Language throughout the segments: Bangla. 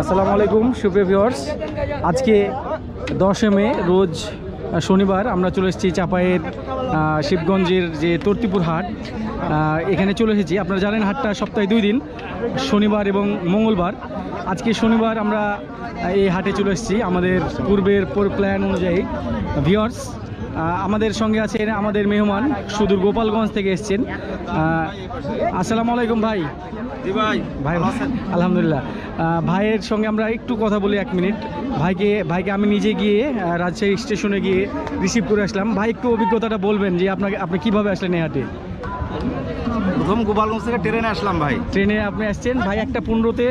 আসসালামু আলাইকুম, সুপ্রিয় ভিউয়ার্স আজকে দশে মে, রোজ শনিবার আমরা চলে এসেছি চাপায়ের শিবগঞ্জের যে তর্তিপুর হাট। এখানে চলে এসেছি। আপনারা জানেন হাটটা সপ্তাহে দুই দিন, শনিবার এবং মঙ্গলবার। আজকে শনিবার আমরা এই হাটে চলে এসেছি। আমাদের পূর্বের প্ল্যান অনুযায়ী। ভিউয়ার্স আমাদের সঙ্গে আছেন আমাদের মেহমান সুদূর গোপালগঞ্জ থেকে এসছেন। আসসালামু আলাইকুম ভাই। ভাই। ভাই আলহামদুলিল্লাহ। ভাইয়ের সঙ্গে আমরা একটু কথা বলি এক মিনিট। ভাইকে ভাইকে আমি নিজে গিয়ে রাজশাহী স্টেশনে গিয়ে রিসিভ করে আসলাম। ভাই একটু অভিজ্ঞতাটা বলবেন যে আপনাকে আপনি কীভাবে আসলেন এই হাটে? প্রথম গোপালগঞ্জ থেকে ট্রেনে আসলাম ভাই। ট্রেনে আপনি আসছেন। ভাই একটা পনেরোতে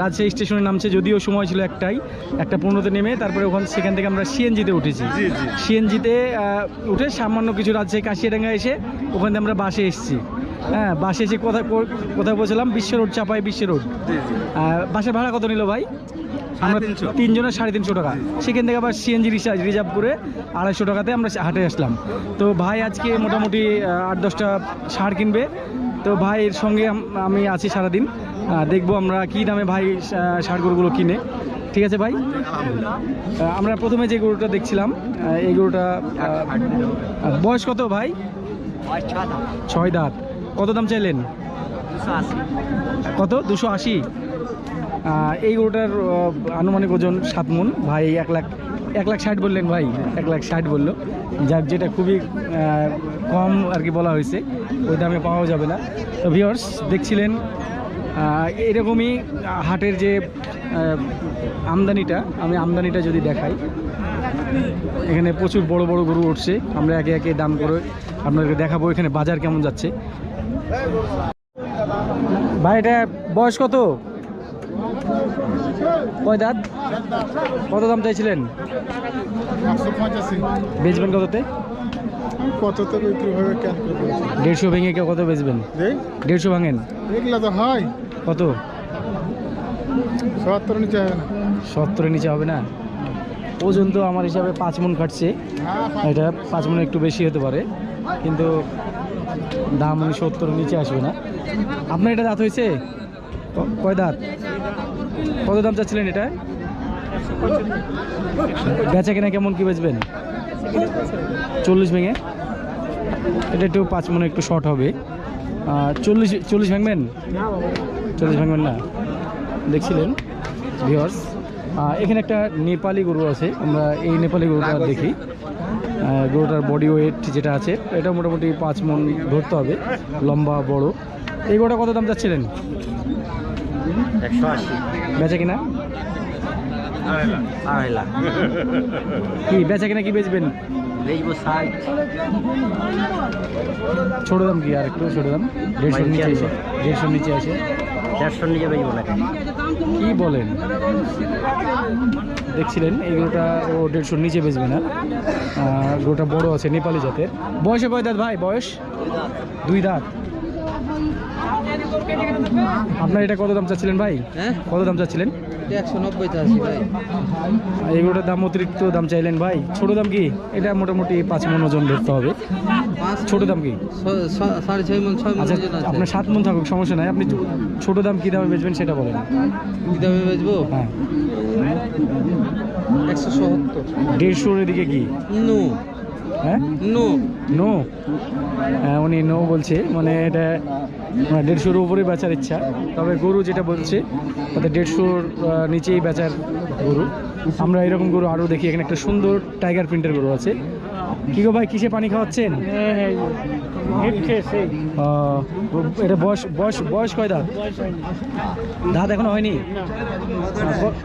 রাজশাহী স্টেশনে নামছে যদিও সময় ছিল একটাই। একটা পনেরোতে নেমে তারপরে ওখান সেখান থেকে আমরা সিএনজিতে উঠেছি। সিএনজিতে উঠে সামান্য কিছু রাজশাহী কাশিয়াডাঙ্গা এসে ওখান থেকে আমরা বাসে এসেছি। হ্যাঁ বাসে এসে কোথায় কোথায় বলছিলাম বিশ্ব রোড চাপাই বিশ্ব রোড। বাসের ভাড়া কত নিল ভাই? আমরা তিনজনের সাড়ে তিনশো টাকা। সেখান থেকে আবার সিএনজি রিজার্ভ করে আড়াইশো টাকাতে আমরা হাটে আসলাম। তো ভাই আজকে মোটামুটি আট দশটা সার কিনবে। তো ভাইয়ের সঙ্গে আমি আছি সারাদিন। দেখব আমরা কী দামে ভাই ষাঁড় গরুগুলো কিনে। ঠিক আছে ভাই? আমরা প্রথমে যে গরুটা দেখছিলাম এই গরুটা বয়স কত ভাই? ছয় দাঁত। কত দাম চাইলেন? কত? দুশো আশি। এই গরুটার আনুমানিক ওজন সাত মন। ভাই, এক লাখ এক লাখ ষাট বললেন ভাই, এক লাখ ষাট বলল। যার যেটা খুবই কম আর কি বলা হয়েছে, ওই দামে পাওয়া যাবে না। তো ভিওর্স দেখছিলেন এরকমই হাটের যে আমদানিটা, আমি আমদানিটা যদি দেখাই, এখানে প্রচুর বড় বড় গরু উঠছে, আমরা একে একে দাম করে আপনাদেরকে দেখাবো এখানে বাজার কেমন যাচ্ছে। ভাই, এটা বয়স কত? কয় দাঁত? কত দাম চাইছিলেন? বেচবেন কততে? কততে বিক্রি হবে কেন দেড়শো ভেঙে কেউ কত বেচবেন? দেড়শো ভাঙেন? এগুলো তো হয়। কত? সত্তর নিচে হবে না। সত্তরের নিচে হবে না? ওজন তো আমার হিসাবে পাঁচ মন কাটছে এটা পাঁচ মন একটু বেশি হতে পারে। কিন্তু দাম সত্তরের নিচে আসবে না। আপনার এটা দাঁত হয়েছে? কয় দাঁত? কত দাম চাচ্ছিলেন এটা? বেচা কেনা কেমন কি বেচবেন? চল্লিশ ভেঙে? এটা একটু পাঁচ মনে একটু শর্ট হবে। চল্লিশ চল্লিশ ভাঙবেন? চল্লিশ ভাঙবেন না? দেখছিলেন ভিওর্স এখানে একটা নেপালি গরু আছে। আমরা এই নেপালি গরুটা দেখি। গরুটার বডি ওয়েট যেটা আছে, এটা মোটামুটি পাঁচ মন ধরতে হবে। লম্বা, বড়। এই গরুটা কত দাম যাচ্ছিলেন একশো আশি। বেচা কিনা? আড়াই লাখ। কি বেচা কিনা কি বেচবেন? বেচবো ষাট। ছোটো দাম কি আর একটু ছোটো দাম? দেড়শোর নিচে এসে দেড়শোর নিচে আসে দেড়শোর নিচে বেচবো না কি বলেন? দেখছিলেন এই গরুটা ও দেড়শোর নিচে বেচবে না। গোটা বড় আছে নেপালি জাতের। বয়সে কয় দাঁত ভাই? বয়স? দুই দাঁত। আপনার এটা কত দাম চাচ্ছিলেন ভাই? হ্যাঁ? কত দাম চাচ্ছিলেন? একশো নব্বই ভাই। দাম অতিরিক্ত দাম চাইলেন ভাই। ছোট দাম কি? এটা মোটামুটি পাঁচ মন ওজন ধরতে হবে। ছোট দাম কি? সাড়ে ছয় মন ছয় আচ্ছা আপনার সাত মন থাকুক সমস্যা নাই। আপনি ছোট দাম কী দামে বেচবেন সেটা বলেন। কি দামে বেচবো? হ্যাঁ। একশো সত্তর। দেড়শোর এদিকে কি? নো। হ্যাঁ? নো। নো? উনি নো বলছে মানে এটা মানে দেড়শোর উপরে বেচার ইচ্ছা। তবে গরু যেটা বলছে, তাতে দেড়শোর নিচেই বেচার গরু। আমরা এরকম গরু আরও দেখি, এখানে একটা সুন্দর টাইগার প্রিন্টের গরু আছে। কি গো ভাই কিসে পানি খাওয়াচ্ছেন? এটা বয়স বয়স বয়স কয় দাঁত দাঁত এখনও হয়নি?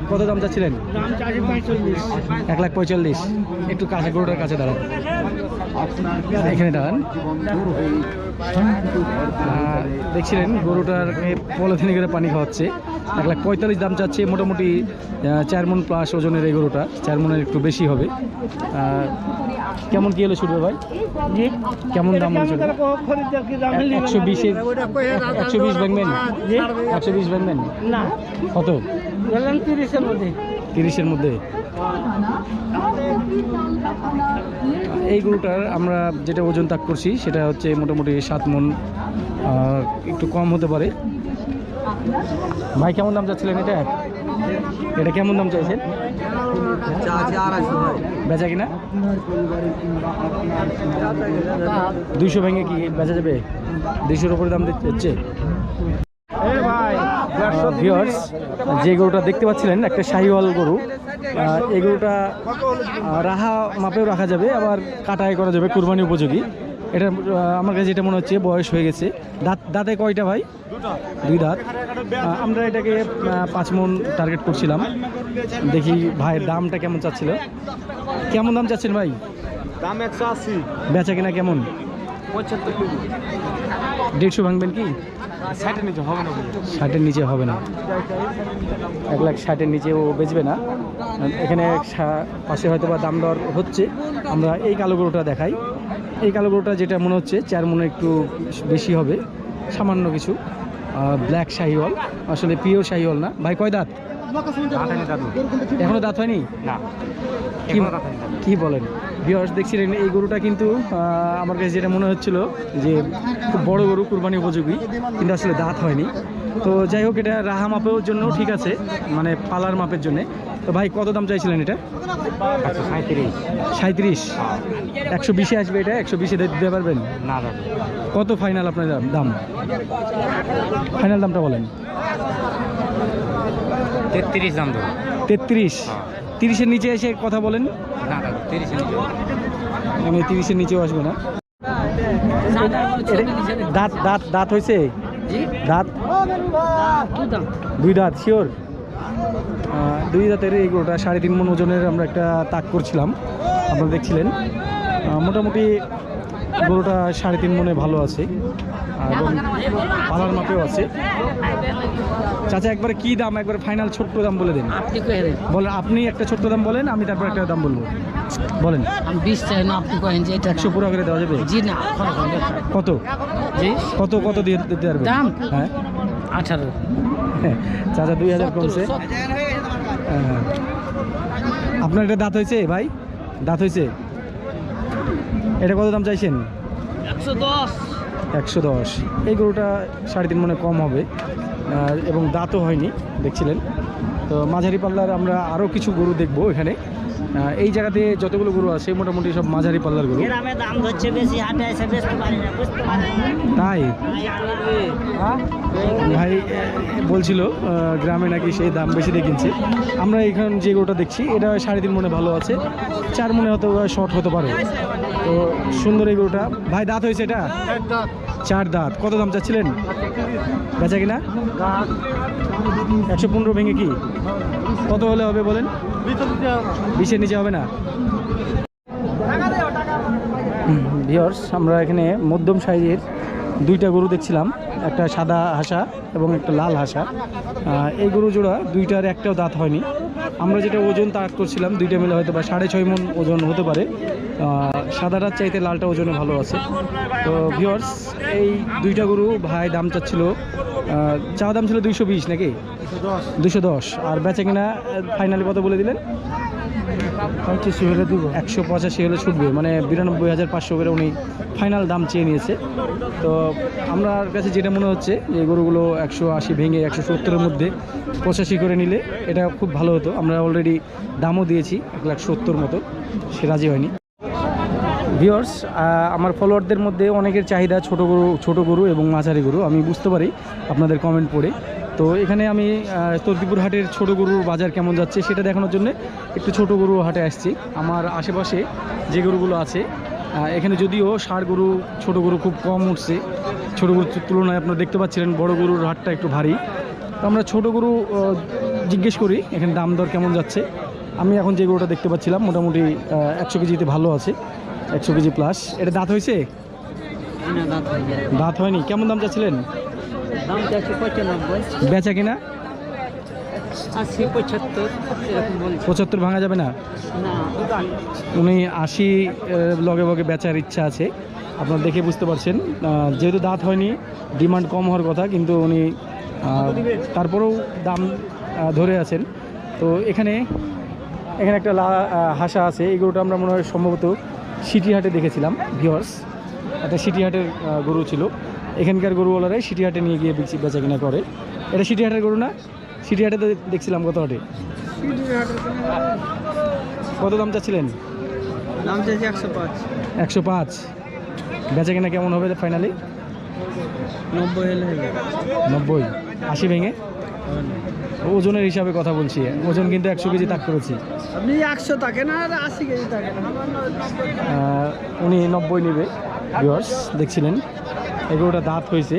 কত দাম চাচ্ছিলেন? এক লাখ পঁয়তাল্লিশ। একটু কাছে গরুটার কাছে দাঁড়ান। এখানে দাঁড়ান। দেখছিলেন গরুটার পলিথিনে করে পানি খাওয়াচ্ছে। এক লাখ পঁয়তাল্লিশ দাম চাচ্ছে মোটামুটি চার মন প্লাস ওজনের এই গরুটা। চার মনের একটু বেশি হবে। কেমন কি হলে শুরু ভাই? কেমন দাম হলে একশো বিশের একশো বিশ ভাঙবেন একশো বিশ ভাঙবেন না। কত? তিরিশের মধ্যে। তিরিশের মধ্যে। এই গরুটার আমরা যেটা ওজন তাক করছি সেটা হচ্ছে মোটামুটি সাত মন একটু কম হতে পারে। ভাই, কেমন দাম চাচ্ছিলেন এটা? এটা কেমন দাম চাইছেন? বেচা কিনা? দুইশো ভেঙে কি বেচা যাবে? দুইশোর উপরে দাম দিচ্ছে ভিওর্স যে গরুটা দেখতে পাচ্ছিলেন, একটা শাহিওয়াল গরু এই গরুটা রাহা মাপেও রাখা যাবে, আবার কাটাই করা যাবে কুরবানি উপযোগী। এটা আমার কাছে যেটা মনে হচ্ছে বয়স হয়ে গেছে। দাঁত দাঁতে কয়টা ভাই? দুই দাঁত। আমরা এটাকে পাঁচ মন টার্গেট করছিলাম। দেখি ভাইয়ের দামটা কেমন চাচ্ছিল। কেমন দাম চাচ্ছেন ভাই? দাম একশো আশি। বেচা কিনা কেমন? দেড়শো ভাঙবেন কি? ষাটের নিচে হবে না ষাটের নিচে হবে না। এক লাখ ষাটের নিচে ও বেচবে না। এখানে পাশে হয়তো বা দাম দর হচ্ছে। আমরা এই কালো গরুটা দেখাই। এই কালো গরুটা যেটা মনে হচ্ছে চার মনে একটু বেশি হবে সামান্য কিছু ব্ল্যাক শাহিওয়াল আসলে পিওর শাহিওয়াল না। ভাই কয় দাঁত? এখনও দাঁত হয়নি? না কি বলেন? বিয়স দেখছিলেন এই গরুটা কিন্তু আমার কাছে যেটা মনে হচ্ছিল যে খুব বড় গরু কুরবানি উপযোগী কিন্তু আসলে দাঁত হয়নি। তো যাই হোক এটা রাহা মাপের জন্য ঠিক আছে মানে পালার মাপের জন্য। তো ভাই কত দাম চাইছিলেন এটা? সাঁত্রিশ একশো বিশে আসবে এটা? একশো বিশে দিতে পারবেন? না কত ফাইনাল আপনার দাম- ফাইনাল দামটা বলেন। তেত্রিশ দাম তেত্রিশ? তিরিশের নিচে এসে কথা বলেন। না তিরিশের নিচে মানে তিরিশের নিচেও আসবে না। দাঁত দাঁত দাঁত হয়েছে? দাঁত? দুই দাঁত। শিওর দুই দাঁতের এই গরুটা সাড়ে তিন মন ওজনের আমরা একটা তাক করছিলাম আপনারা দেখছিলেন। মোটামুটি গরুটা সাড়ে তিন মনে ভালো আছে এবং পালার মাপেও আছে। চাচা একবারে কি দাম একবার ফাইনাল ছোট্ট দাম বলে দেন। বলেন আপনি একটা ছোট্ট দাম বলেন আমি তারপর একটা দাম বলব। বলেন। বিশ চাই না আপনি কয়েন যে এটা একশো পুরো করে দেওয়া যাবে? জি না কত? কত কত দিয়ে দিতে পারবে দাম? হ্যাঁ। আঠারো। চাচা দুই হাজার কমছে। হ্যাঁ। আপনার এটা দাঁত হয়েছে ভাই? দাঁত হয়েছে? এটা কত দাম চাইছেন? একশো দশ। একশো দশ। এই গরুটা সাড়ে তিন মনে কম হবে। আর এবং দাঁতও হয়নি দেখছিলেন। তো মাঝারি পাল্লার আমরা আরও কিছু গরু দেখব এখানে। এই জায়গাতে যতগুলো গরু আছে মোটামুটি সব মাঝারি পাল্লার গরু। দাম ধরছে বেশি হাটে এসে বেচতে পারি না বুঝতে পারি তাই? ভাই এ, বলছিল গ্রামে নাকি সেই দাম বেশি দিয়ে কিনছে। আমরা এখানে যে গরুটা দেখছি এটা সাড়ে তিন মনে ভালো আছে। চার মনে হয়তো শর্ট হতে পারে। তো সুন্দর এই গরুটা। ভাই দাঁত হয়েছে এটা? চার দাঁত। কত দাম চাচ্ছিলেন? বেচা কিনা? একশো পনেরো ভেঙে কি? কত হলে হবে বলেন? বিশের নিচে হবে না? ভিওর্স আমরা এখানে মধ্যম সাইজের দুইটা গরু দেখছিলাম। একটা সাদা হাসা এবং একটা লাল হাসা। এই গরু জোড়া দুইটার একটাও দাঁত হয়নি। আমরা যেটা ওজন তার করছিলাম দুইটা মিলে হয়তো বা সাড়ে ছয় মন ওজন হতে পারে। আহ, সাদাটার চাইতে লালটা ওজনে ভালো আছে। তো ভিওর্স এই দুইটা গরু ভাই দাম চাচ্ছিল চা দাম ছিল দুইশো বিশ নাকি? দুশো। দশ। আর বেচা কিনা ফাইনালি কত বলে দিলেন? একশো পঁচাশি হলে ছুটবে। মানে বিরানব্বই হাজার পাঁচশো করে উনি ফাইনাল দাম চেয়ে নিয়েছে। তো আমার কাছে যেটা মনে হচ্ছে যে গরুগুলো একশো আশি ভেঙে একশো সত্তরের মধ্যে পঁচাশি করে নিলে এটা খুব ভালো হতো। আমরা অলরেডি দামও দিয়েছি এক লাখ সত্তর মতো। সে রাজি হয়নি। ভিওর্স আমার ফলোয়ারদের মধ্যে অনেকের চাহিদা ছোট গরু, ছোটো গরু এবং মাঝারি গরু। আমি বুঝতে পারি আপনাদের কমেন্ট পড়ে। তো এখানে আমি আহ, হাটের ছোট গরুর বাজার কেমন যাচ্ছে সেটা দেখানোর জন্য একটু ছোট গরু হাটে আসছি। আমার আশেপাশে যে গরুগুলো আছে এখানে যদিও ষাড় গরু ছোট গরু খুব কম উঠছে। ছোট গরুর তুলনায় আপনারা দেখতে পাচ্ছিলেন বড় গরুর হাটটা একটু ভারী। তো আমরা ছোট গরু জিজ্ঞেস করি এখানে দাম দর কেমন যাচ্ছে? আমি এখন যে গরুটা দেখতে পাচ্ছিলাম মোটামুটি একশো কেজিতে ভালো আছে একশো কেজি প্লাস এটা দাঁত হয়েছে? দাঁত হয়নি। কেমন দাম চাচ্ছিলেন? দাম চাইছে পঁচানব্বই। বেচা কিনা? আশি পঁচাত্তর এরকম বলছে। পঁচাত্তর ভাঙা যাবে না? উনি আশি লগে বগে বেচার ইচ্ছা আছে। আপনার দেখে বুঝতে পারছেন। যেহেতু দাঁত হয়নি ডিমান্ড কম হওয়ার কথা কিন্তু উনি তারপরেও দাম ধরে আছেন। তো এখানে এখানে একটা লা হাসা আছে। এই গরুটা আমরা মনে হয় সম্ভবত সিটি হাটে দেখেছিলাম ভিওর্স একটা সিটি হাটের গরু ছিল। এখানকার গরুওয়ালারাই সিটি হাটে নিয়ে গিয়ে বেচি বেচা কিনা করে। এটা সিটি হাটের গরু না? সিটি হাটে তো দেখছিলাম কত হাটে? কত দাম চাচ্ছিলেন? দাম চাইছি একশো পাঁচ। একশো পাঁচ। বেচা কেনা কেমন হবে ফাইনালি? নব্বই আশি ভেঙে? ওজনের হিসাবে কথা বলছি। ওজন কিন্তু একশো কেজি তাক করেছি। আপনি একশো থাকে না আর আশি কেজি থাকে উনি নব্বই নেবে দেখছিলেন। এই গরুটা দাঁত হয়েছে।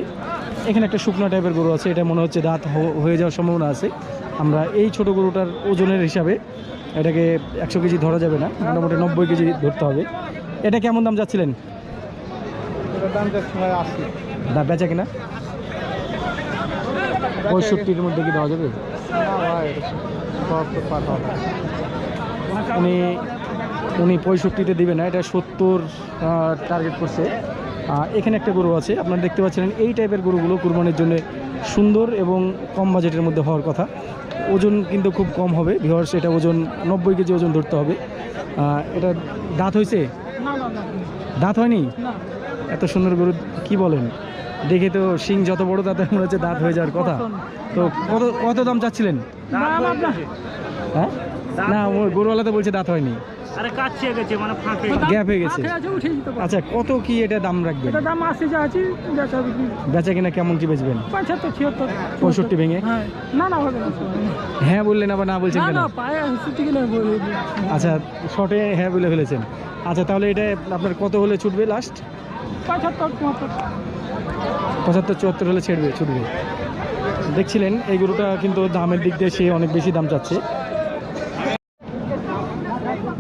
এখানে একটা শুকনো টাইপের গরু আছে এটা মনে হচ্ছে দাঁত হয়ে যাওয়ার সম্ভাবনা আছে। আমরা এই ছোট গরুটার ওজনের হিসাবে এটাকে একশো কেজি ধরা যাবে না মোটামুটি নব্বই কেজি ধরতে হবে। এটা কেমন দাম যাচ্ছিলেন? দাম বেচা কিনা? পঁয়ষট্টির মধ্যে কি দেওয়া যাবে? উনি উনি পঁয়ষট্টিতে দিবে না এটা সত্তর টার্গেট করছে। এখানে একটা গরু আছে। আপনারা দেখতে পাচ্ছেন এই টাইপের গরুগুলো কুরবানির জন্য সুন্দর এবং কম বাজেটের মধ্যে হওয়ার কথা। ওজন কিন্তু খুব কম হবে। ভিওয়ার্স এটা ওজন নব্বই কেজি ওজন ধরতে হবে। এটা দাঁত হয়েছে? দাঁত হয়নি? এত সুন্দর গরু কি বলেন? দেখে তো শিং যত বড় তাতে মনে হচ্ছে দাঁত হয়ে যাওয়ার কথা। তো কত কত দাম চাচ্ছিলেন? হ্যাঁ? না ও গরুওয়ালা তো বলছে দাঁত হয়নি। আরে কাছে গেছে মানে ফাঁকে। গ্যাপ হয়ে গেছে আচ্ছা কত কি এটা দাম রাখবেন? দাম আশি যা আছে বেচা বিক্রি। বেচা কিনা কেমন কি বেচবেন? পঁচাত্তর ছিয়াত্তর। পঁয়ষট্টি ভেঙে? হ্যাঁ। না না হবে না। হ্যাঁ বললেন আবার না বলছেন না কেন? না পায়ে হাসি থেকে না বলে আচ্ছা শর্টে হ্যাঁ বলে ফেলেছেন। আচ্ছা তাহলে এটা আপনার কত হলে ছুটবে লাস্ট পঁচাত্তর চুয়াত্তর। পঁচাত্তর চুয়াত্তর হলে ছেড়বে ছুটবে। দেখছিলেন এই গরুটা কিন্তু দামের দিক দিয়ে সে অনেক বেশি দাম চাচ্ছে।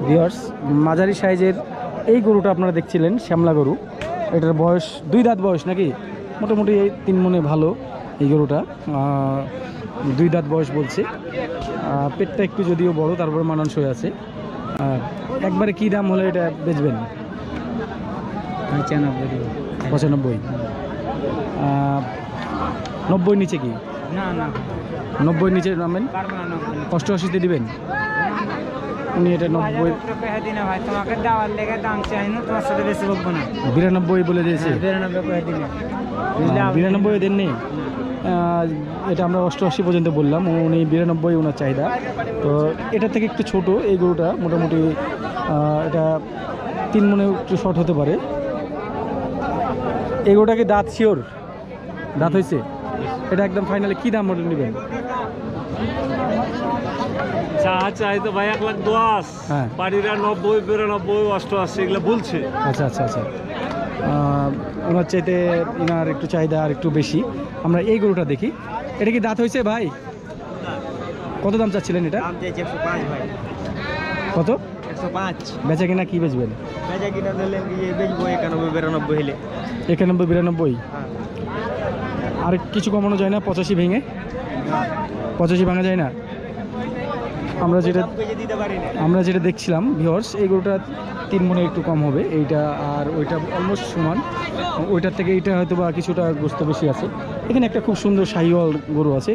ভিওর্স মাঝারি সাইজের এই গরুটা আপনারা দেখছিলেন শ্যামলা গরু। এটার বয়স দুই দাঁত বয়স নাকি? মোটামুটি এই তিন মনে ভালো এই গরুটা। দুই দাঁত বয়স বলছে। পেটটা একটু যদিও বড় তারপরে মানানসই আছে। একবারে কি দাম হলে এটা বেচবেন? পঁচানব্বই। পঁচানব্বই। নব্বই নিচে কি? না না। নব্বই নিচে নামেন? অষ্টআশিতে দিবেন? উনি এটা নব্বই। ভাই তোমাকে দেওয়ার লেগে না বিরানব্বই বলে দিয়েছে এটা আমরা অষ্টআশি পর্যন্ত বললাম। উনি বিরানব্বই, ওনার চাহিদা। তো এটা থেকে একটু ছোট এই গরুটা। মোটামুটি এটা তিন মনে একটু শর্ট হতে পারে। এই গরুটা কি দাঁত শিওর? দাঁত হয়েছে? এটা একদম ফাইনালি কী দাম মডেল নেবেন? চাই তো ভাই এক লাখ দশ। হ্যাঁ। বাড়িরা নব্বই বিরানব্বই অষ্টআশি এগুলো বলছে। আচ্ছা আচ্ছা আচ্ছা। ওনার চাইতে ওনার একটু চাহিদা আর একটু বেশি। আমরা এই গরুটা দেখি। এটা কি দাঁত হয়েছে ভাই? কত দাম চাচ্ছিলেন এটা? কত? পাঁচ। বেচা কিনা কি বেচবেন? একানব্বই বিরানব্বই একানব্বই বিরানব্বই? আর কিছু কমানো যায় না? পঁচাশি ভেঙে? পঁচাশি ভাঙা যায় না? আমরা যেটা কেজি দিতে পারি না আমরা যেটা দেখছিলাম ভিওর্স এই গরুটা তিন মনে একটু কম হবে। এইটা আর ওইটা অলমোস্ট সমান। ওইটার থেকে এইটা হয়তো বা কিছুটা গোস্ত বেশি আছে। এখানে একটা খুব সুন্দর শাহিওয়াল গরু আছে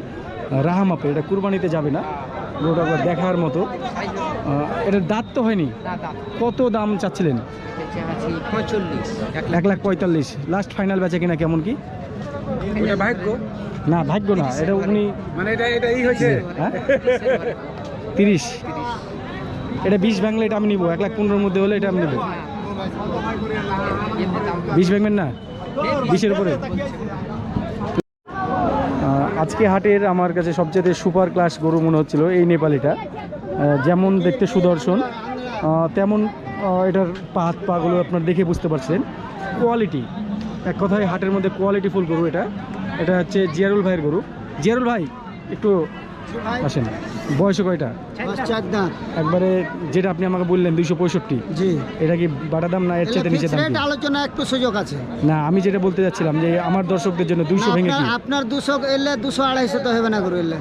রাহামাপে এটা কুরবানিতে যাবে না। গরুটা দেখার মতো। এটার দাঁত তো হয়নি? কত দাম চাচ্ছিলেন? এক লাখ। পঁয়তাল্লিশ। লাস্ট ফাইনাল বেচে কিনা কেমন কি? ভাগ্য। না ভাগ্য না। এটা উনি মানে এটা এটা ই হয়েছে। হ্যাঁ? তিরিশ। এটা বিশ ভাঙলে এটা আমি নিবো, এক লাখ পনেরোর মধ্যে হলে এটা আমি নেব। বিশ ভাঙবেন না? বিশের উপরে। আজকে হাটের আমার কাছে সবচেয়ে সুপার ক্লাস গরু মনে হচ্ছিল এই নেপালিটা। যেমন দেখতে সুদর্শন তেমন এটার পা হাত পাগুলো আপনার দেখে বুঝতে পারছেন। কোয়ালিটি, এক কথায় হাটের মধ্যে কোয়ালিটি ফুল গরু এটা। এটা হচ্ছে জিয়ারুল ভাইয়ের গরু। জিয়ারুল ভাই, একটু আসেন। বয়স কয়টা? চার দাঁত। একবারে যেটা আপনি আমাকে বললেন দুইশো পঁয়ষট্টি জি। এটা কি বাটা দাম না এর চেয়ে নিচে দাম? আলোচনা একটু সুযোগ আছে। না আমি যেটা বলতে যাচ্ছিলাম যে আমার দর্শকদের জন্য দুইশো ভেঙে আপনার দুশো এলে দুশো আড়াইশো তো হবে না এলে।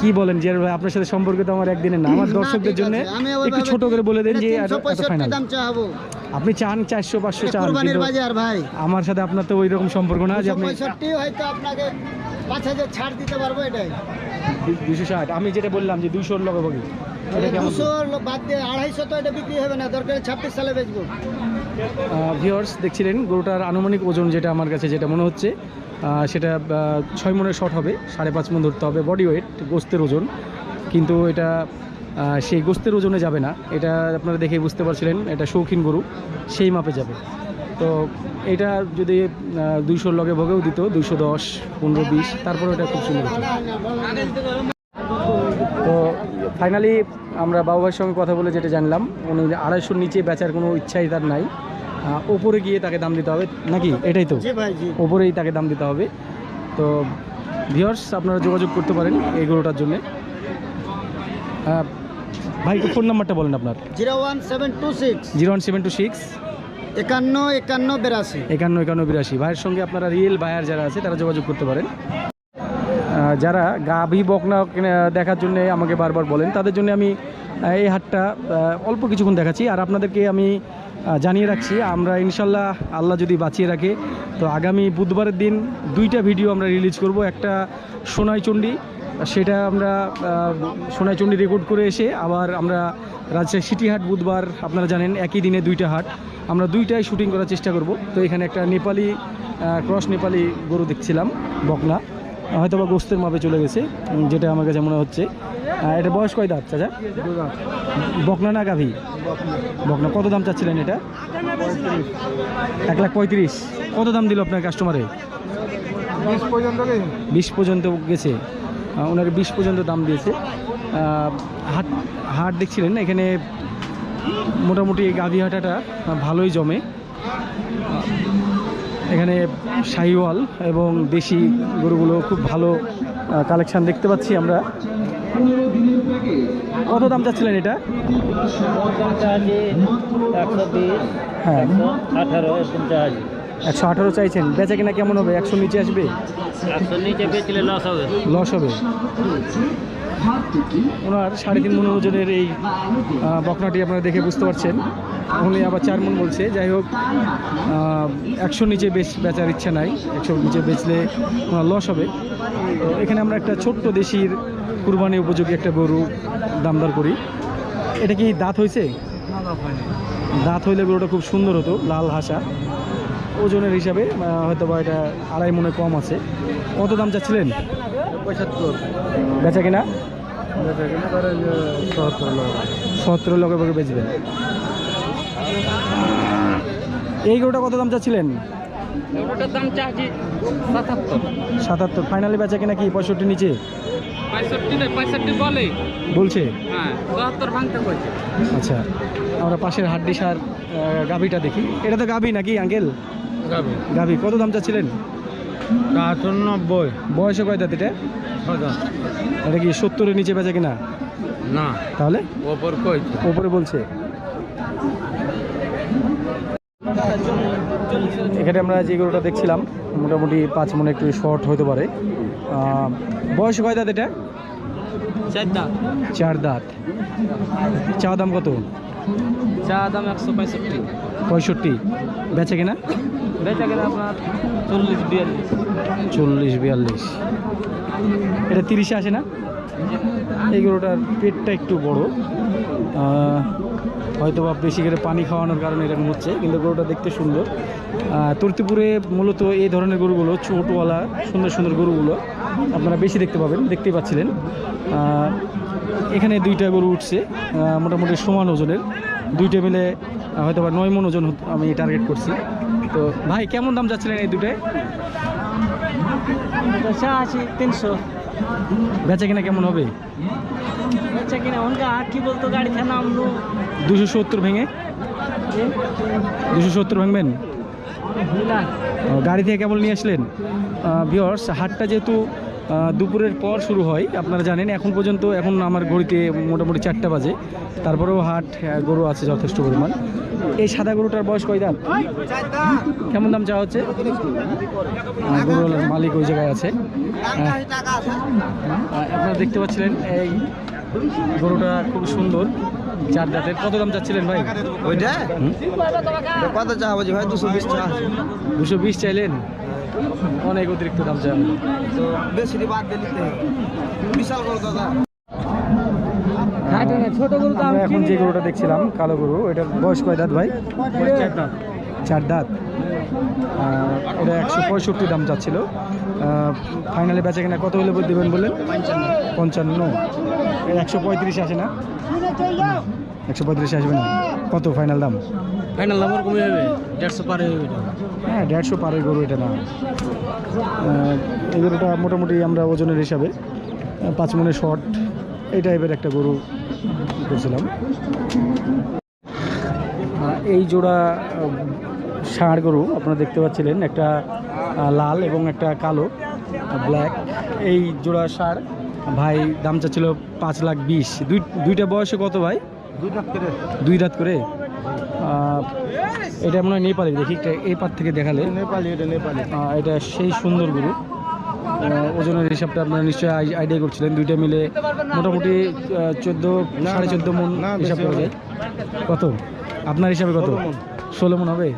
কি বলেন জিয়ারুল ভাই আপনার সাথে সম্পর্ক তো আমার একদিনের না আমার দর্শকদের জন্য একটু ছোট করে বলে দেন যে আপনি চান চারশো পাঁচশো চান আমার সাথে আপনার তো ওই রকম সম্পর্ক না যে আপনি হয়তো আপনাকে পাঁচ হাজার ছাড় দিতে পারব এটাই। দুশো ষাট। আমি যেটা বললাম যে দুইশোর লগে বলি এটা কেমন? দুশো বাদ দিয়ে আড়াইশো তো এটা বিক্রি হবে না দরকার ছাব্বিশ সালে বেচবো। ভিওর্স দেখছিলেন গরুটার আনুমানিক ওজন যেটা আমার কাছে যেটা মনে হচ্ছে সেটা ছয় মনের শট হবে সাড়ে পাঁচ মন ধরতে হবে। বডি ওয়েট গোস্তের ওজন। কিন্তু এটা সেই গোস্তের ওজনে যাবে না। এটা আপনারা দেখেই বুঝতে পারছিলেন এটা শৌখিন গরু সেই মাপে যাবে। তো এটা যদি দুইশোর লগে ভোগেও দিত দুইশো দশ পনেরো বিশ তারপরে এটা খুব সুন্দর তো ফাইনালি আমরা বাবু ভাইয়ের সঙ্গে কথা বলে যেটা জানলাম উনি আড়াইশোর নিচে বেচার কোনো ইচ্ছাই তার নাই। ওপরে গিয়ে তাকে দাম দিতে হবে নাকি? এটাই তো। ওপরেই তাকে দাম দিতে হবে। তো ভিওর্স আপনারা যোগাযোগ করতে পারেন এই গরুটার জন্যে। ভাই ফোন নাম্বারটা বলেন আপনার। Zero one seven two six. Zero one seven two six. একান্ন একান্ন, বিরাশি। একান্ন একান্ন, বিরাশি। ভাইয়ের সঙ্গে আপনারা রিয়েল বায়ার যারা আছে, তারা যোগাযোগ করতে পারেন। যারা গাভী বকনা কেনা- দেখার জন্য আমাকে বারবার বলেন, তাদের জন্য আমি এই হাটটা অল্প কিছুক্ষণ দেখাচ্ছি। আর আপনাদেরকে আমি জানিয়ে রাখছি, আমরা ইনশাল্লাহ আল্লাহ যদি বাঁচিয়ে রাখে, তো আগামী বুধবারের দিন দুইটা ভিডিও আমরা রিলিজ করব। একটা সোনাইচণ্ডী সেটা আমরা আহ, সোনাইচণ্ডী রেকর্ড করে এসে আবার আমরা রাজশাহী সিটি হাট বুধবার আপনারা জানেন একই দিনে দুইটা হাট। আমরা দুইটাই শুটিং করার চেষ্টা করব। তো এখানে একটা নেপালি ক্রস নেপালি গরু দেখছিলাম বকনা। হয়তো বা গোস্তের মাপে চলে গেছে যেটা আমার কাছে মনে হচ্ছে। এটা বয়স কয় দাঁত চাচা? বকনা না গাভী? বকনা কত দাম চাচ্ছিলেন এটা? এক লাখ পঁয়ত্রিশ। কত দাম দিল আপনার কাস্টমারে বিশ পর্যন্ত গেছে। ওনাকে বিশ পর্যন্ত দাম দিয়েছে। হাট হাট দেখছিলেন এখানে মোটামুটি এই গাভী হাটাটা ভালোই জমে। এখানে শাহিওয়াল এবং দেশি গরুগুলো খুব ভালো কালেকশান দেখতে পাচ্ছি আমরা। কত দাম চাচ্ছিলেন এটা? হ্যাঁ। আঠারো এরকম চার্জ একশো আঠারো চাইছেন। বেচা কিনা কেমন হবে? একশো নিচে আসবে? লস হবে। ওনার সাড়ে তিন মন ওজনের এই বকনাটি আপনারা দেখে বুঝতে পারছেন। উনি আবার চার মন বলছে। যাই হোক একশো নিচে বেচ বেচার ইচ্ছা নাই। একশো নিচে বেচলে ওনার লস হবে। তো এখানে আমরা একটা ছোট্ট দেশির কুরবানি উপযোগী একটা গরু দামদার করি। এটা কি দাঁত হয়েছে? দাঁত হইলে গরুটা খুব সুন্দর হতো লাল হাসা। ওজনের হিসাবে হয়তো বা এটা আড়াই মনে কম আছে। কত দাম চাচ্ছিলেন? পঁচাত্তর বেচা কিনা? সতেরো লক্ষ লগে। বেচবেন। এই গরুটা কত দাম চাচ্ছিলেন? ওটার দাম চাচ্ছি সাতাত্তর। সাতাত্তর। ফাইনালি বেচা কিনা কি পঁয়ষট্টি নিচে বলে। বলছে? হ্যাঁ বলছে। আচ্ছা আমরা পাশের হাড্ডি সার গাভিটা দেখি। এটা তো গাভি নাকি আঙ্কেল? গাভি। কত দাম চাচ্ছিলেন? চারশো নব্বই বয়সে কয় দাঁত এটা? এটা কি সত্তরের নিচে বেচা কিনা? না। তাহলে? ওপর বলছে। এখানে আমরা যে গরুটা দেখছিলাম মোটামুটি পাঁচ মনে একটু শর্ট হতে পারে। বয়স কয় দাঁত এটা? চার দাম চার দাঁত। চা দাম কত? চা দাম একশো পঁয়ষট্টি। পঁয়ষট্টি। বেচে কিনা? বেচা গেলে আপনার চল্লিশ বিয়াল্লিশ। চল্লিশ বিয়াল্লিশ। এটা তিরিশে আসে না? এই গরুটার পেটটা একটু বড়। হয়তো বা বেশি করে পানি খাওয়ানোর কারণে এরকম হচ্ছে কিন্তু গরুটা দেখতে সুন্দর। তুর্তিপুরে মূলত এই ধরনের গরুগুলো ছোটওয়ালা সুন্দর সুন্দর গরুগুলো আপনারা বেশি দেখতে পাবেন দেখতেই পাচ্ছিলেন। এখানে দুইটা গরু উঠছে মোটামুটি সমান ওজনের। দুইটা মিলে হয়তো বা নয় মন ওজন আমি টার্গেট করছি। তো ভাই কেমন দাম যাচ্ছিলেন এই দুটোয়? চা আছে তিনশো। বেচা কিনা কেমন হবে? বেচা কিনা ওনকা হাট কি বলতো গাড়ি থেকে নামলো। দুশো সত্তর ভেঙে? দুশো সত্তর ভাঙবেন? গাড়ি থেকে কেমন নিয়ে আসলেন? ভিওর্স হাটটা যেহেতু দুপুরের পর শুরু হয় আপনারা জানেন এখন পর্যন্ত এখন আমার ঘড়িতে মোটামুটি চারটা বাজে। তারপরেও হাট গরু আছে যথেষ্ট পরিমাণ। এই সাদা গরুটার বয়স কয় দাম কেমন দাম চাওয়া হচ্ছে? গরুর মালিক ওই জায়গায় আছে। আপনারা দেখতে পাচ্ছিলেন এই গরুটা খুব সুন্দর চার দাঁতের। কত দাম চাচ্ছিলেন ভাই? ওইটা? কত চা বাজি ভাই? দুশো বিশ চা। দুশো বিশ চাইলেন? অনেক অতিরিক্ত দাম চাইলেন তো বেশি বাদ দিলি বিশাল বড় দাদা। আমরা এখন যে গরুটা দেখছিলাম কালো গরু এটার বয়স কয় দাঁত ভাই? চার দাঁত। এটা একশো পঁয়ষট্টি দাম চাচ্ছিল। ফাইনালে বেচা কিনা কত হলে দেবেন বললেন? পঞ্চান্ন। একশো পঁয়ত্রিশ আসে না? একশো পঁয়ত্রিশ আসবে না। কত ফাইনাল দাম? ফাইনাল নাম্বার কমে যাবে? দেড়শো পারে এটা হ্যাঁ দেড়শো পারের গরু এটা না। এই গরুটা মোটামুটি আমরা ওজনের হিসাবে পাঁচ মনে শর্ট এই টাইপের একটা গরু করছিলাম। এই জোড়া ষাঁড় গরু আপনারা দেখতে পাচ্ছিলেন একটা লাল এবং একটা কালো ব্ল্যাক। এই জোড়া ষাঁড় ভাই দাম চাচ্ছিল পাঁচ লাখ বিশ। দুই দুইটা বয়সে কত ভাই? দুই রাত করে। আহ, এটা মনে হয় নেপালি দেখি এই পার থেকে দেখালে। নেপালি এটা নেপালি। এটা সেই সুন্দর গরু। ওজনের হিসাবটা আপনারা নিশ্চয়ই আইডিয়া করছিলেন দুইটা মিলে মোটামুটি চোদ্দ সাড়ে চোদ্দ মন হিসাব করা কত? আপনার হিসাবে কত? ষোলো। মন। হবে?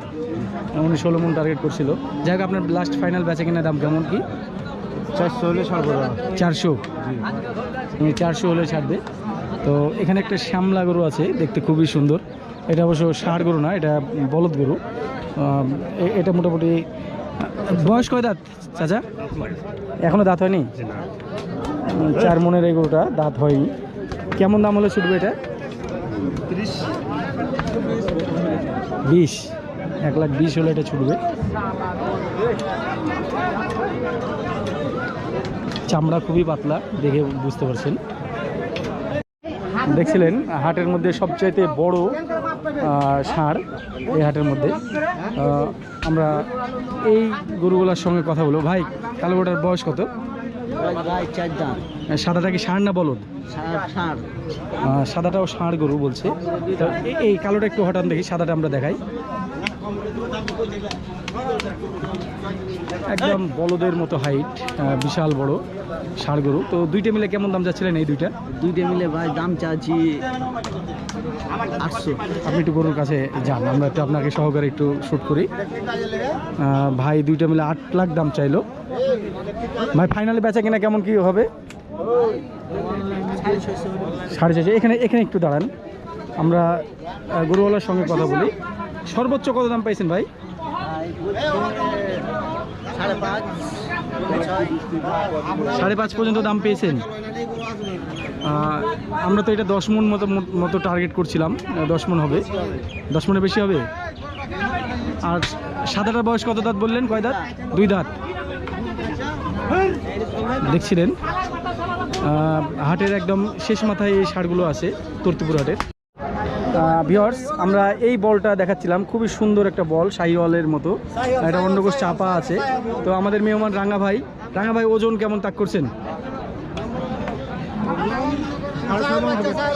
উনি ষোলো মন টার্গেট করছিল। যাই হোক আপনার লাস্ট ফাইনাল বেচে কিনা দাম কেমন কি? চারশো হলে ছাড়বো। চারশো? চারশো হলে ছাড়বে। তো এখানে একটা শ্যামলা গরু আছে দেখতে খুবই সুন্দর। এটা অবশ্য ষাঁড় গরু না, এটা বলদ গরু। এটা মোটামুটি, বয়স কয় দাঁত, চাচা? এখনও দাঁত হয়নি? চার মনের এই গরুটা দাঁত হয়নি। কেমন দাম হলে ছুটবে এটা? বিশ। এক লাখ বিশ হলে এটা ছুটবে। চামড়া খুবই পাতলা, দেখে বুঝতে পারছেন। দেখছিলেন, হাটের মধ্যে সবচাইতে বড় সার এই হাটের মধ্যে। আমরা এই গরুগুলার সঙ্গে কথা বলব। ভাই কালো গোটার বয়স কত? সাদাটা কি সার না বলদ? সাদাটাও ষাঁড় গরু বলছে। এই কালোটা একটু হঠাৎ দেখি, সাদাটা আমরা দেখাই। একদম বলদের মতো হাইট বিশাল বড় ষাঁড় গরু। তো দুইটা মিলে কেমন দাম যাচ্ছিলেন এই দুইটা? দুইটা মিলে ভাই দাম চাচ্ছি আটশো। আপনি একটু গরুর কাছে যান আমরা একটু আপনাকে সহকারে একটু শ্যুট করি। ভাই দুইটা মিলে আট লাখ দাম চাইলো। ভাই ফাইনালি বেচা কিনা কেমন কি হবে? সাড়ে ছয়শো। এখানে এখানে একটু দাঁড়ান। আমরা গরুওয়ালার সঙ্গে কথা বলি। সর্বোচ্চ কত দাম পাইছেন ভাই? সাড়ে পাঁচ পর্যন্ত দাম পেয়েছেন। আমরা তো এটা দশ মন মতো মতো টার্গেট করছিলাম দশ মন হবে। দশ মনে বেশি হবে? আর সাদাটার বয়স কত দাঁত বললেন? কয় দাঁত? দুই দাঁত। দেখছিলেন। হাটের একদম শেষ মাথায় এই সারগুলো আছে, তর্তিপুর হাটের। ভিওর্স আমরা এই বলটা দেখাচ্ছিলাম। খুবই সুন্দর একটা বল শাহিওয়ালের মতো। এটা অন্য কোষ চাপা আছে। তো আমাদের মেহমান রাঙা ভাই। রাঙা ভাই ওজন কেমন তাক করছেন?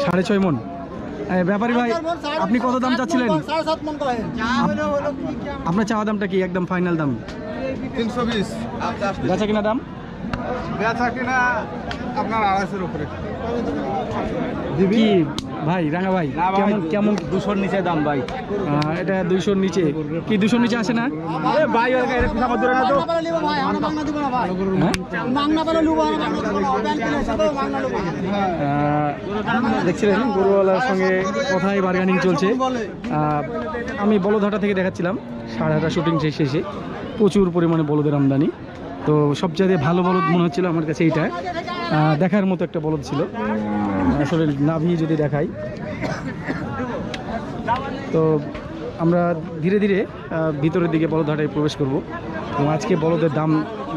সাড়ে ছয় মন। ব্যাপারী ভাই আপনি কত দাম চাচ্ছিলেন? আপনার চাওয়া দামটা কি? একদম ফাইনাল দাম। তিনশো বিশ। বেচা কিনা দাম? বেচা কিনা আপনার আড়াইশোর উপরে। কি? ভাই রাঙা ভাই কেমন কেমন? দুশোর নিচে দাম ভাই। এটা দুইশোর নিচে। কি দুশোর নিচে আসে না? ভাই হ্যাঁ? দেখছিলেন গরুওয়ালার সঙ্গে কথাই বার্গানিং চলছে। আমি বলদহাটা থেকে দেখাচ্ছিলাম। সাড়ে হাটা শুটিং শেষে প্রচুর পরিমাণে বলদের আমদানি। তো সবচেয়ে ভালো বলদ মনে হচ্ছিল আমার কাছে এইটা। দেখার মতো একটা বলদ ছিল। আসলে নাভি যদি দেখাই। তো আমরা ধীরে ধীরে ভিতরের দিকে বলদহাটায় প্রবেশ করব এবং আজকে বলদের দাম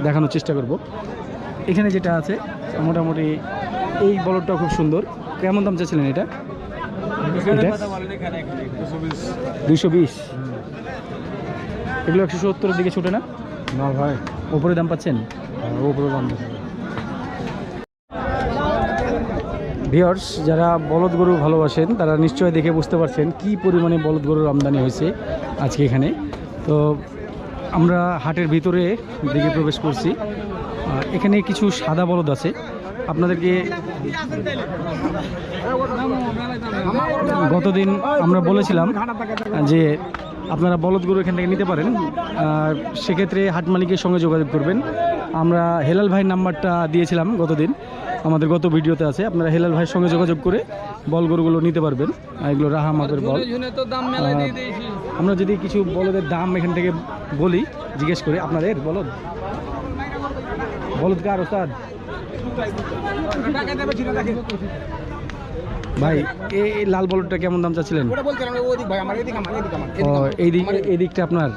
দেখানোর চেষ্টা করব। এখানে যেটা আছে মোটামুটি এই বলদটা খুব সুন্দর। কেমন দাম চাচ্ছিলেন এটা? দুশো বিশ। এগুলো একশো সত্তরের দিকে ছুটে না? না ভাই। ওপরে দাম পাচ্ছেন? ওপরে দাম ভিওর্স যারা বলদ গরু ভালোবাসেন, তারা নিশ্চয় দেখে বুঝতে পারছেন কি পরিমাণে বলদ গরুর আমদানি হয়েছে আজকে এখানে। তো আমরা হাটের ভিতরে দিকে প্রবেশ করছি। এখানে কিছু সাদা বলদ আছে। আপনাদেরকে গতদিন আমরা বলেছিলাম যে আপনারা বলদ গরু এখান থেকে নিতে পারেন। সেক্ষেত্রে হাট মালিকের সঙ্গে যোগাযোগ করবেন। আমরা হেলাল ভাইয়ের নাম্বারটা দিয়েছিলাম গতদিন। আমাদের গত ভিডিওতে আছে। আপনারা হেলাল ভাইয়ের সঙ্গে যোগাযোগ করে বল গরুগুলো নিতে পারবেন। এগুলো রাহা মাপের বল। আমরা যদি কিছু বলদের দাম এখান থেকে বলি জিজ্ঞেস করি আপনাদের বলদ? বলদ কার ওস্তাদ? ভাই এই লাল বলদটা কেমন দাম চাচ্ছিলেন? এই দিক এই দিকটা আপনার?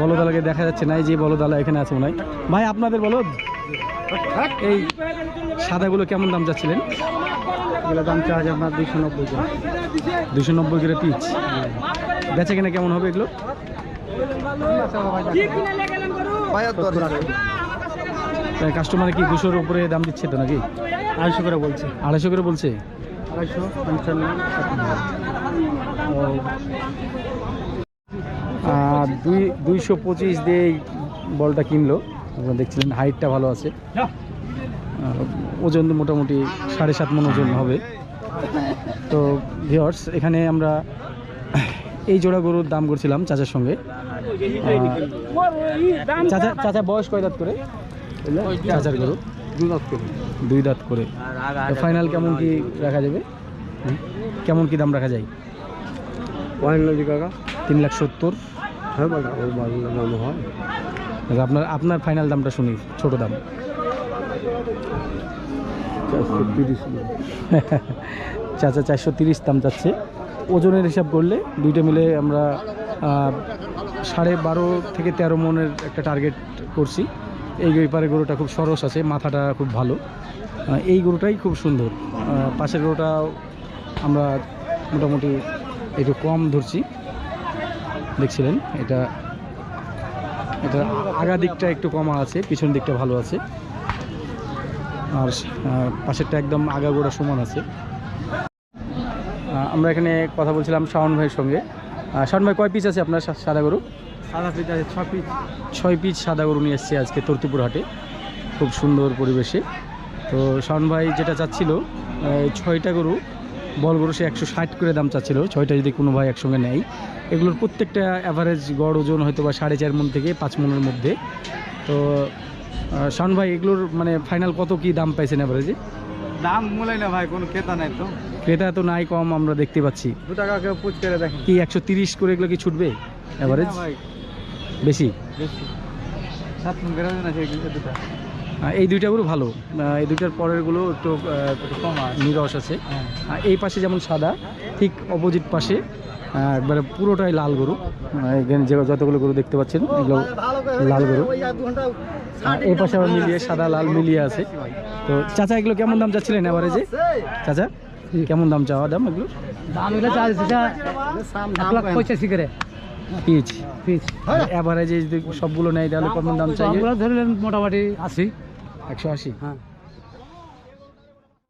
বলদালাকে দেখা যাচ্ছে না এই যে বলদালা এখানে আছে মনে ভাই আপনাদের বলদ? এই সাদাগুলো কেমন দাম চাচ্ছিলেন? এগুলো দাম চার্জ আপনার দুইশো নব্বই টাকা দুশো নব্বই করে পিচ। বেচা কেনা কেমন হবে এগুলো? কাস্টমার কি দুশোর উপরে দাম দিচ্ছে তো নাকি? আড়াইশো করে বলছে। আড়াইশো করে বলছে? আড়াইশো পঞ্চান্ন আর দুই দুইশো পঁচিশ দিয়ে বলটা কিনলো। আপনারা দেখছিলেন হাইটটা ভালো আছে। ওজন মোটামুটি সাড়ে সাত মন ওজন হবে। তো ভিওর্স এখানে আমরা এই জোড়া গরুর দাম করছিলাম চাচার সঙ্গে। চাচা চাচা বয়স কয় দাঁত করে? চাচার গরু? দুই দুই দাঁত করে। তো ফাইনাল কেমন কি রাখা যাবে? কেমন কি দাম রাখা যায়? পয়েন্ট কাকা তিন লাখ সত্তর। হ্যাঁ। আপনার আপনার ফাইনাল দামটা শুনি ছোট দাম। চাচা চারশো তিরিশ দাম চাচ্ছে ওজনের হিসাব করলে দুইটা মিলে আমরা সাড়ে বারো থেকে তেরো মনের একটা টার্গেট করছি। এই ব্যাপারে গরুটা খুব সরস আছে মাথাটা খুব ভালো। এই গরুটাই খুব সুন্দর। পাশের গরুটা আমরা মোটামুটি একটু কম ধরছি। দেখছিলেন এটা এটা আগা দিকটা একটু কমা আছে পিছন দিকটা ভালো আছে। আর পাশেরটা একদম আগাগোড়া সমান আছে। আমরা এখানে কথা বলছিলাম শাওন ভাইয়ের সঙ্গে। শাওন ভাই কয় পিস আছে আপনার সাদা গরু? সাদা পিস আছে ছ পিস ছয় পিস সাদা গরু নিয়ে এসছে আজকে তর্তিপুর হাটে। খুব সুন্দর পরিবেশে। তো শাওন ভাই যেটা চাচ্ছিল ছয়টা গরু বল গরু সে একশো ষাট করে দাম চাচ্ছিল। ছয়টা যদি কোনো ভাই একসঙ্গে নেয় এগুলোর প্রত্যেকটা অ্যাভারেজ গড় ওজন হয়তো বা সাড়ে চার মন থেকে পাঁচ মনের মধ্যে। তো শাওন ভাই এগুলোর মানে ফাইনাল কত কি দাম পাইছেন অ্যাভারেজে দাম মূলাই না ভাই কোনো ক্রেতা নাই তো। ক্রেতা তো নাই কম আমরা দেখতে পাচ্ছি। দু টাকা কেউ পুচ করে দেখেন। কি একশো তিরিশ করে এগুলো কি ছুটবে অ্যাভারেজ বেশি? এই দুইটা? গরু ভালো। এই দুইটার পরেরগুলো একটু নিরস আছে। হ্যাঁ। এই পাশে যেমন সাদা ঠিক অপোজিট পাশে। একবারে পুরোটাই লাল গরু। এখানে যে যতগুলো গরু দেখতে পাচ্ছেন এগুলো লাল গরু। এই পাশে আবার মিলিয়ে সাদা লাল মিলিয়ে আছে। তো চাচা এগুলো কেমন দাম চাচ্ছিলেন এভারেজে চাচা কেমন দাম চাওয়া দাম এগুলো? দাম এগুলো পঁচাশি করে। পিচ। পিস এভারেজে যদি সবগুলো নেয় তাহলে কত দাম চাই মোটামুটি আশি। একশো আশি। হ্যাঁ।